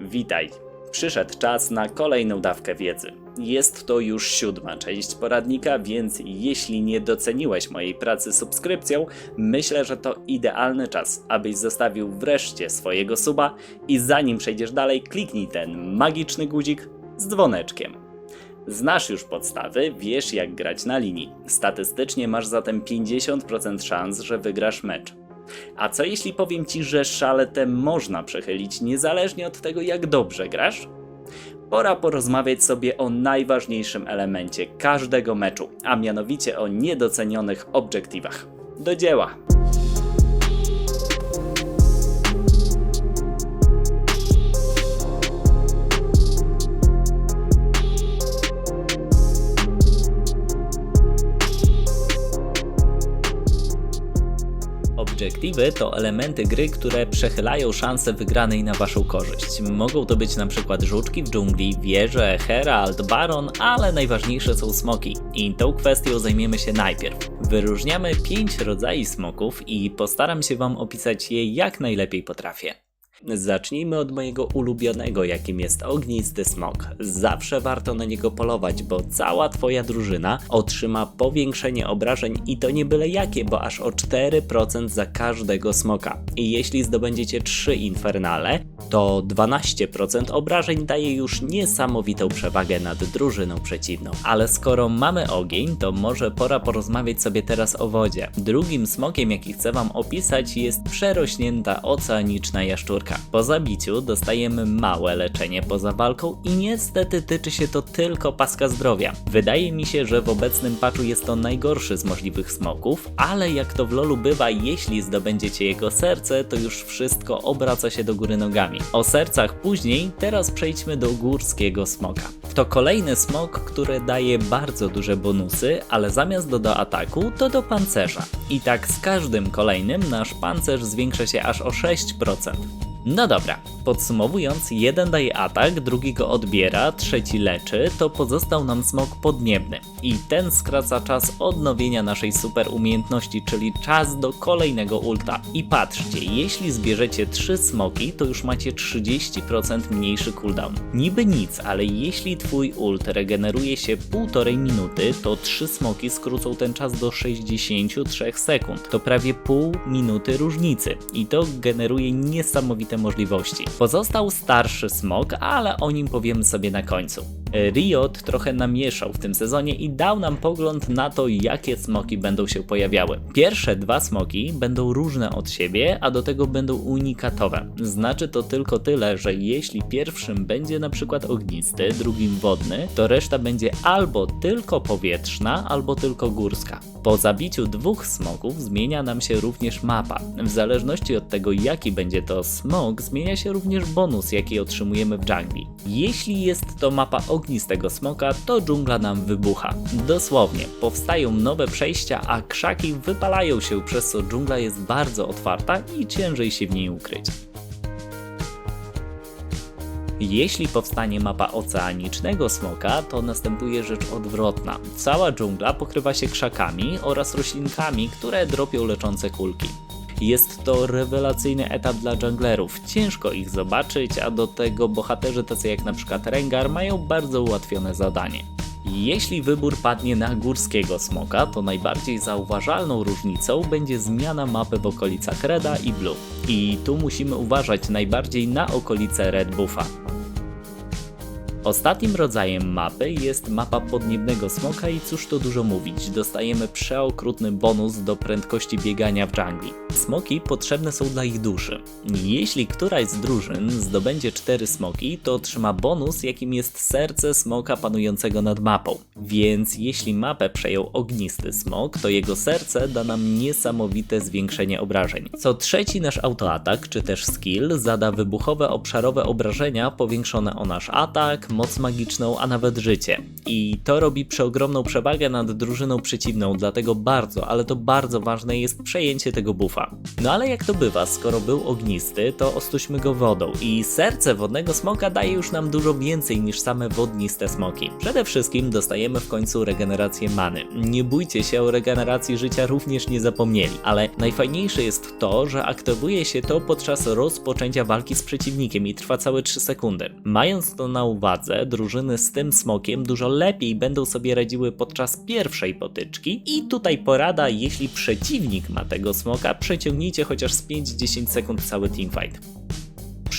Witaj. Przyszedł czas na kolejną dawkę wiedzy. Jest to już siódma część poradnika, więc jeśli nie doceniłeś mojej pracy subskrypcją, myślę, że to idealny czas, abyś zostawił wreszcie swojego suba i zanim przejdziesz dalej, kliknij ten magiczny guzik z dzwoneczkiem. Znasz już podstawy, wiesz jak grać na linii. Statystycznie masz zatem 50% szans, że wygrasz mecz. A co jeśli powiem ci, że szaletę można przechylić niezależnie od tego, jak dobrze grasz? Pora porozmawiać sobie o najważniejszym elemencie każdego meczu, a mianowicie o niedocenionych obiektywach. Do dzieła! Obiektywy to elementy gry, które przechylają szanse wygranej na waszą korzyść. Mogą to być przykład żuczki w dżungli, wieże, herald, baron, ale najważniejsze są smoki. I tą kwestią zajmiemy się najpierw. Wyróżniamy 5 rodzajów smoków i postaram się wam opisać je jak najlepiej potrafię. Zacznijmy od mojego ulubionego, jakim jest ognisty smok. Zawsze warto na niego polować, bo cała twoja drużyna otrzyma powiększenie obrażeń i to nie byle jakie, bo aż o 4% za każdego smoka. I jeśli zdobędziecie 3 infernale, to 12% obrażeń daje już niesamowitą przewagę nad drużyną przeciwną. Ale skoro mamy ogień, to może pora porozmawiać sobie teraz o wodzie. Drugim smokiem, jaki chcę wam opisać, jest przerośnięta oceaniczna jaszczurka. Po zabiciu dostajemy małe leczenie poza walką i niestety tyczy się to tylko paska zdrowia. Wydaje mi się, że w obecnym patchu jest to najgorszy z możliwych smoków, ale jak to w lolu bywa, jeśli zdobędziecie jego serce, to już wszystko obraca się do góry nogami. O sercach później, teraz przejdźmy do górskiego smoka. To kolejny smok, który daje bardzo duże bonusy, ale zamiast do, do ataku, to do pancerza. I tak z każdym kolejnym nasz pancerz zwiększa się aż o 6%. No dobra, podsumowując, jeden daje atak, drugi go odbiera, trzeci leczy, to pozostał nam smok podniebny. I ten skraca czas odnowienia naszej super umiejętności, czyli czas do kolejnego ulta. I patrzcie, jeśli zbierzecie 3 smoki, to już macie 30% mniejszy cooldown. Niby nic, ale jeśli twój ult regeneruje się półtorej minuty, to 3 smoki skrócą ten czas do 63 sekund. To prawie pół minuty różnicy. I to generuje niesamowite możliwości. Pozostał starszy smok, ale o nim powiemy sobie na końcu. Riot trochę namieszał w tym sezonie i dał nam pogląd na to, jakie smoki będą się pojawiały. Pierwsze dwa smoki będą różne od siebie, a do tego będą unikatowe. Znaczy to tylko tyle, że jeśli pierwszym będzie na przykład ognisty, drugim wodny, to reszta będzie albo tylko powietrzna, albo tylko górska. Po zabiciu dwóch smoków zmienia nam się również mapa. W zależności od tego, jaki będzie to smok, zmienia się również bonus, jaki otrzymujemy w dżungli. Jeśli jest to mapa ognistego smoka, to dżungla nam wybucha. Dosłownie, powstają nowe przejścia, a krzaki wypalają się, przez co dżungla jest bardzo otwarta i ciężej się w niej ukryć. Jeśli powstanie mapa oceanicznego smoka, to następuje rzecz odwrotna. Cała dżungla pokrywa się krzakami oraz roślinkami, które dropią leczące kulki. Jest to rewelacyjny etap dla junglerów. Ciężko ich zobaczyć, a do tego bohaterzy tacy jak na przykład Rengar mają bardzo ułatwione zadanie. Jeśli wybór padnie na górskiego smoka, to najbardziej zauważalną różnicą będzie zmiana mapy w okolicach Reda i Blue. I tu musimy uważać najbardziej na okolice Red Buffa. Ostatnim rodzajem mapy jest mapa podniebnego smoka i cóż tu dużo mówić, dostajemy przeokrutny bonus do prędkości biegania w dżungli. Smoki potrzebne są dla ich duszy. Jeśli któraś z drużyn zdobędzie 4 smoki, to otrzyma bonus jakim jest serce smoka panującego nad mapą. Więc jeśli mapę przejął ognisty smok, to jego serce da nam niesamowite zwiększenie obrażeń. Co trzeci nasz autoatak, czy też skill, zada wybuchowe obszarowe obrażenia powiększone o nasz atak, moc magiczną, a nawet życie. I to robi przeogromną przewagę nad drużyną przeciwną, dlatego bardzo, ale to bardzo ważne jest przejęcie tego buffa. No ale jak to bywa, skoro był ognisty, to ostuśmy go wodą i serce wodnego smoka daje już nam dużo więcej niż same wodniste smoki. Przede wszystkim dostajemy w końcu regenerację many. Nie bójcie się, o regeneracji życia również nie zapomnieli, ale najfajniejsze jest to, że aktywuje się to podczas rozpoczęcia walki z przeciwnikiem i trwa całe 3 sekundy. Mając to na uwadze, drużyny z tym smokiem dużo lepiej będą sobie radziły podczas pierwszej potyczki i tutaj porada, jeśli przeciwnik ma tego smoka, przeciągnijcie chociaż z 5-10 sekund cały teamfight.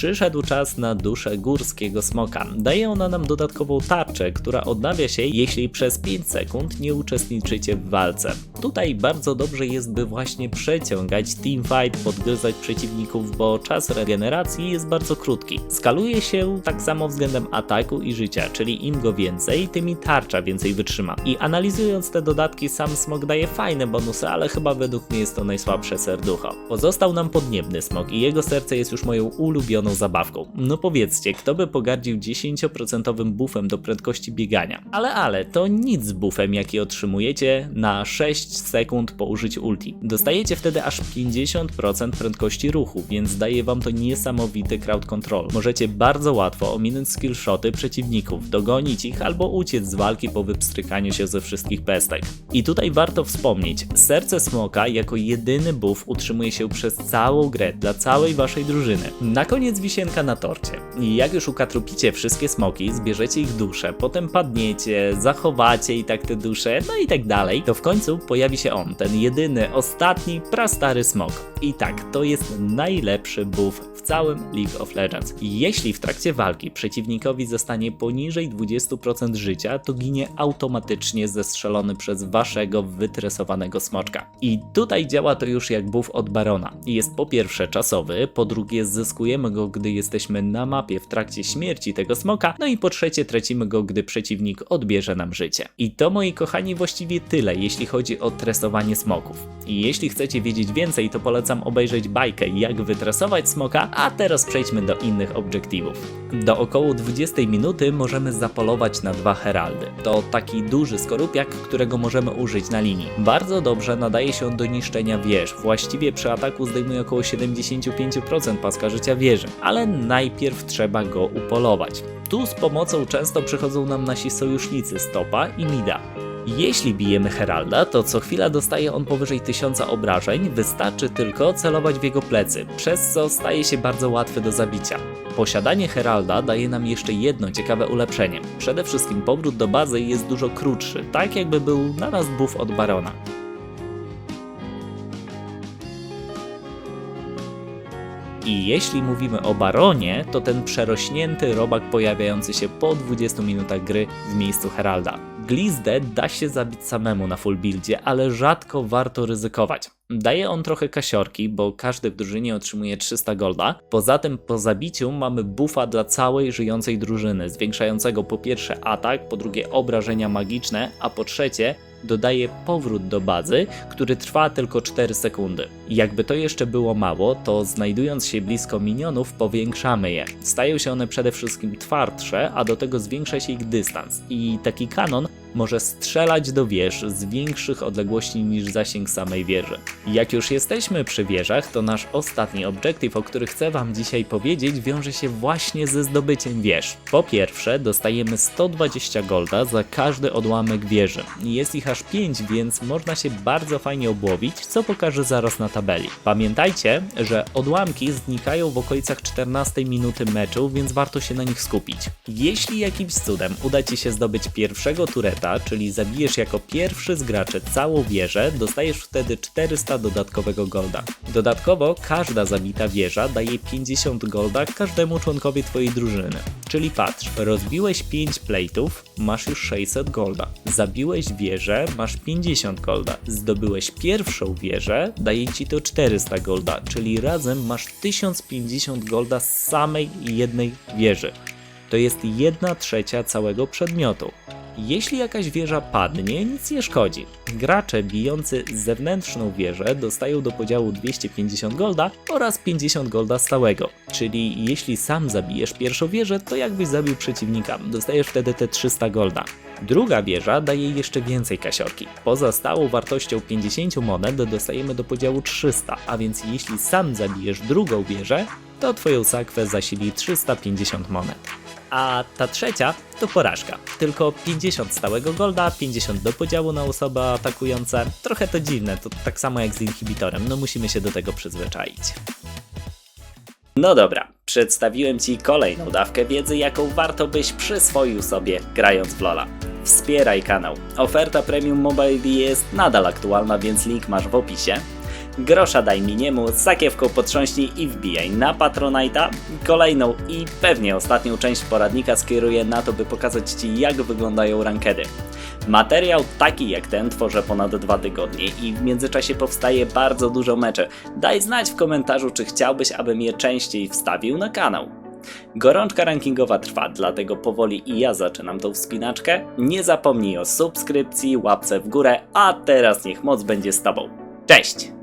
Przyszedł czas na duszę górskiego smoka. Daje ona nam dodatkową tarczę, która odnawia się, jeśli przez 5 sekund nie uczestniczycie w walce. Tutaj bardzo dobrze jest, by właśnie przeciągać teamfight, podgryzać przeciwników, bo czas regeneracji jest bardzo krótki. Skaluje się tak samo względem ataku i życia, czyli im go więcej, tym i tarcza więcej wytrzyma. I analizując te dodatki, sam smok daje fajne bonusy, ale chyba według mnie jest to najsłabsze serducho. Pozostał nam podniebny smok i jego serce jest już moją ulubioną zabawką. No powiedzcie, kto by pogardził 10% buffem do prędkości biegania? Ale ale, to nic z buffem jaki otrzymujecie na 6 sekund po użyciu ulti. Dostajecie wtedy aż 50% prędkości ruchu, więc daje wam to niesamowity crowd control. Możecie bardzo łatwo ominąć skillshoty przeciwników, dogonić ich albo uciec z walki po wypstrykaniu się ze wszystkich pestek. I tutaj warto wspomnieć, serce smoka jako jedyny buff utrzymuje się przez całą grę dla całej waszej drużyny. Na koniec wisienka na torcie. I jak już ukatrupicie wszystkie smoki, zbierzecie ich dusze, potem padniecie, zachowacie i tak te dusze, no i tak dalej, to w końcu pojawi się on, ten jedyny, ostatni, prastary smok. I tak, to jest najlepszy buff w całym League of Legends. Jeśli w trakcie walki przeciwnikowi zostanie poniżej 20% życia, to ginie automatycznie zestrzelony przez waszego wytresowanego smoczka. I tutaj działa to już jak buff od Barona. Jest po pierwsze czasowy, po drugie zyskujemy go, gdy jesteśmy na mapie w trakcie śmierci tego smoka, no i po trzecie tracimy go, gdy przeciwnik odbierze nam życie. I to moi kochani właściwie tyle, jeśli chodzi o tresowanie smoków. I jeśli chcecie wiedzieć więcej, to polecam obejrzeć bajkę jak wytresować smoka, a teraz przejdźmy do innych obiektywów. Do około 20 minuty możemy zapolować na dwa heraldy. To taki duży skorupiak, którego możemy użyć na linii. Bardzo dobrze nadaje się on do niszczenia wież. Właściwie przy ataku zdejmuje około 75% paska życia wieży, ale najpierw trzeba go upolować. Tu z pomocą często przychodzą nam nasi sojusznicy Stopa i Mida. Jeśli bijemy Heralda, to co chwila dostaje on powyżej 1000 obrażeń, wystarczy tylko celować w jego plecy, przez co staje się bardzo łatwy do zabicia. Posiadanie Heralda daje nam jeszcze jedno ciekawe ulepszenie. Przede wszystkim powrót do bazy jest dużo krótszy, tak jakby był na nas buff od Barona. I jeśli mówimy o Baronie, to ten przerośnięty robak pojawiający się po 20 minutach gry w miejscu Heralda. Glizdę da się zabić samemu na full buildzie, ale rzadko warto ryzykować. Daje on trochę kasiorki, bo każdy w drużynie otrzymuje 300 golda. Poza tym po zabiciu mamy buffa dla całej żyjącej drużyny, zwiększającego po pierwsze atak, po drugie obrażenia magiczne, a po trzecie dodaje powrót do bazy, który trwa tylko 4 sekundy. Jakby to jeszcze było mało, to znajdując się blisko minionów powiększamy je. Stają się one przede wszystkim twardsze, a do tego zwiększa się ich dystans. I taki kanon może strzelać do wież z większych odległości niż zasięg samej wieży. Jak już jesteśmy przy wieżach, to nasz ostatni obiektyw, o którym chcę Wam dzisiaj powiedzieć, wiąże się właśnie ze zdobyciem wież. Po pierwsze, dostajemy 120 golda za każdy odłamek wieży. Jest ich aż 5, więc można się bardzo fajnie obłowić, co pokażę zaraz na tabeli. Pamiętajcie, że odłamki znikają w okolicach 14 minuty meczu, więc warto się na nich skupić. Jeśli jakimś cudem uda Ci się zdobyć pierwszego tureta, czyli zabijesz jako pierwszy z graczy całą wieżę, dostajesz wtedy 400 dodatkowego golda. Dodatkowo każda zabita wieża daje 50 golda każdemu członkowi Twojej drużyny. Czyli patrz, rozbiłeś 5 plate'ów, masz już 600 golda. Zabiłeś wieżę, masz 50 golda. Zdobyłeś pierwszą wieżę, daje Ci to 400 golda, czyli razem masz 1050 golda z samej jednej wieży. To jest 1 trzecia całego przedmiotu. Jeśli jakaś wieża padnie, nic nie szkodzi. Gracze bijący zewnętrzną wieżę dostają do podziału 250 golda oraz 50 golda stałego. Czyli jeśli sam zabijesz pierwszą wieżę, to jakbyś zabił przeciwnika, dostajesz wtedy te 300 golda. Druga wieża daje jeszcze więcej kasiorki. Poza stałą wartością 50 monet dostajemy do podziału 300, a więc jeśli sam zabijesz drugą wieżę, to twoją sakwę zasili 350 monet. A ta trzecia to porażka. Tylko 50 stałego golda, 50 do podziału na osoby atakujące. Trochę to dziwne, to tak samo jak z inhibitorem, no musimy się do tego przyzwyczaić. No dobra, przedstawiłem Ci kolejną dawkę wiedzy, jaką warto byś przyswoił sobie grając w Lola. Wspieraj kanał. Oferta Premium Mobile jest nadal aktualna, więc link masz w opisie. Grosza daj mi niemu, sakiewką potrząśnij i wbijaj na Patronite'a. Kolejną i pewnie ostatnią część poradnika skieruję na to, by pokazać Ci jak wyglądają rankedy. Materiał taki jak ten tworzę ponad dwa tygodnie i w międzyczasie powstaje bardzo dużo meczy. Daj znać w komentarzu, czy chciałbyś, abym je częściej wstawił na kanał. Gorączka rankingowa trwa, dlatego powoli i ja zaczynam tą wspinaczkę. Nie zapomnij o subskrypcji, łapce w górę, a teraz niech moc będzie z Tobą. Cześć!